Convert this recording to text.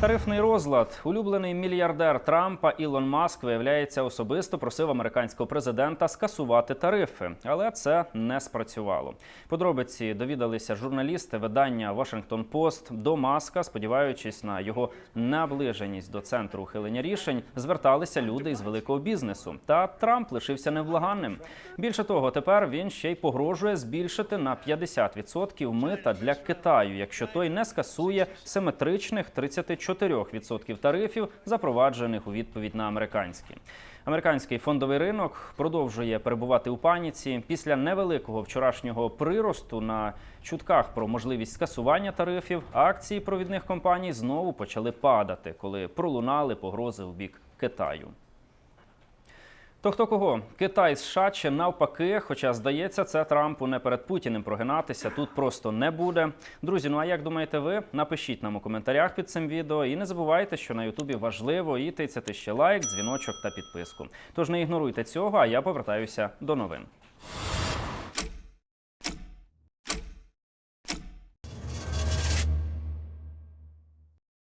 Тарифний розлад. Улюблений мільярдер Трампа Ілон Маск виявляється особисто просив американського президента скасувати тарифи, але це не спрацювало. Подробиці довідалися журналісти видання Washington Post до Маска, сподіваючись на його наближеність до центру ухилення рішень, зверталися люди із великого бізнесу. Та Трамп лишився невблаганним. Більше того, тепер він ще й погрожує збільшити на 50% мита для Китаю, якщо той не скасує симетричних 34% тарифів, запроваджених у відповідь на американські. Американський фондовий ринок продовжує перебувати у паніці після невеликого вчорашнього приросту на чутках про можливість скасування тарифів. Акції провідних компаній знову почали падати, коли пролунали погрози у бік Китаю. То хто кого? Китай США чи навпаки, хоча здається, це Трампу не перед Путіним прогинатися тут просто не буде. Друзі, ну а як думаєте ви? Напишіть нам у коментарях під цим відео і не забувайте, що на Ютубі важливо і тицяти ще лайк, дзвіночок та підписку. Тож не ігноруйте цього, а я повертаюся до новин.